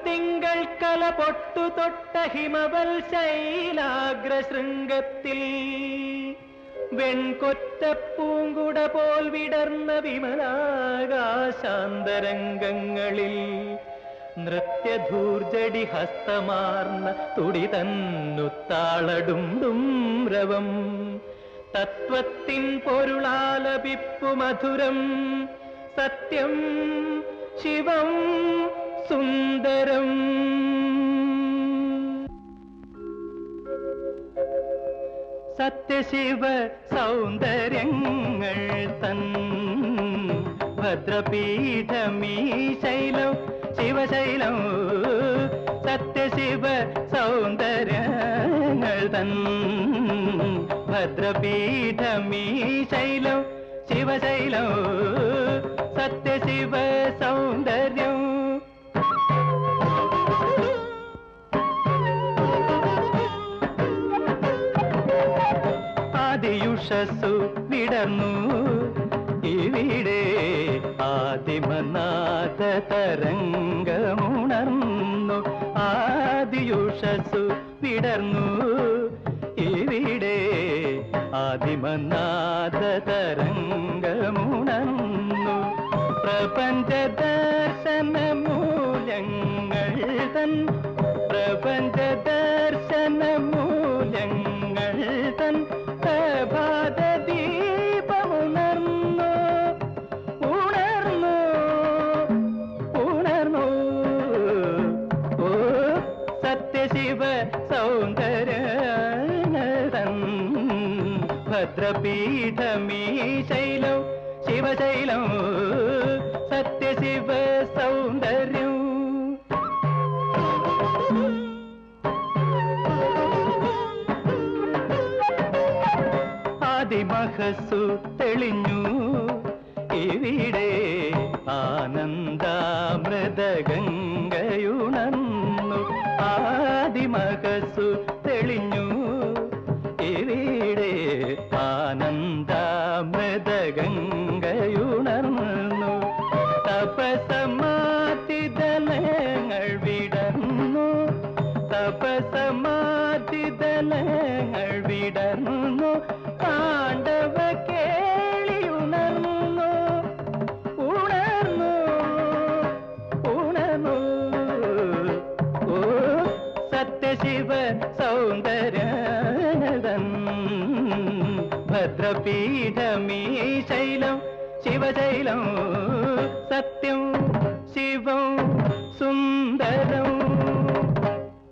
പൊൻതിങ്കൾ കല പൊട്ടു തൊട്ട ഹിമവൽ ശൈലാഗ്ര ശൃംഗത്തിൽ. വെൺകൊറ്റപ്പൂങ്കുട പോൽ വിടർന്ന വിമലാകാശാന്തരംഗങ്ങളിൽ. നൃത്യധൂർജടി ഹസ്തമാർന്ന തുടി തന്നുത്താളടും രവം തത്വത്തിൻ പൊരുളാലപിപ്പു മധുരം. സത്യം ശിവം സുന്ദരം. സത്യശിവ സൗന്ദര്യങ്ങൾ തൻ ഭദ്രപീഠമീ ശൈലം ശിവശൈലം സത്യശിവ സൗന്ദര്യങ്ങൾ തൻ ഭദ്രപീഠമീ ശൈലം ശിവശൈലം സത്യശിവ സൗന്ദര്യം. ആദിയുഷസ്സു വിടർന്നു. ഇവിടെ ആദിമനാഥ തരംഗമുണർന്നു. ആദിയുഷസ്സു വിടർന്നു. ഇവിടെ ആദിമനാഥ തരംഗമുണർന്നു. പ്രപഞ്ച സത്യശിവ സൗന്ദര ഭദ്രപീഠമീ ശൈലം ശിവശൈലം സത്യശിവ സൗന്ദര്യം. ആദിമഹസു തെളിഞ്ഞു. ഇവിടെ ആനന്ദാമൃതഗംഗയുണർന്നു ആനന്ദാമൃതഗംഗയുണർന്നു. തപസമാതിതലങ്ങൾ വിടർന്നു. തപസമാതിതലങ്ങൾ വിടർന്നു. പാണ്ഡവ കേളിയുണർന്നു. ഉണർന്നു. ഉണർന്നു. ഓ സത്യശിവ സൗന്ദര്യതൻ ഭദ്രപീഠമീ ശൈലം ശിവശൈലം സത്യം ശിവം സുന്ദരം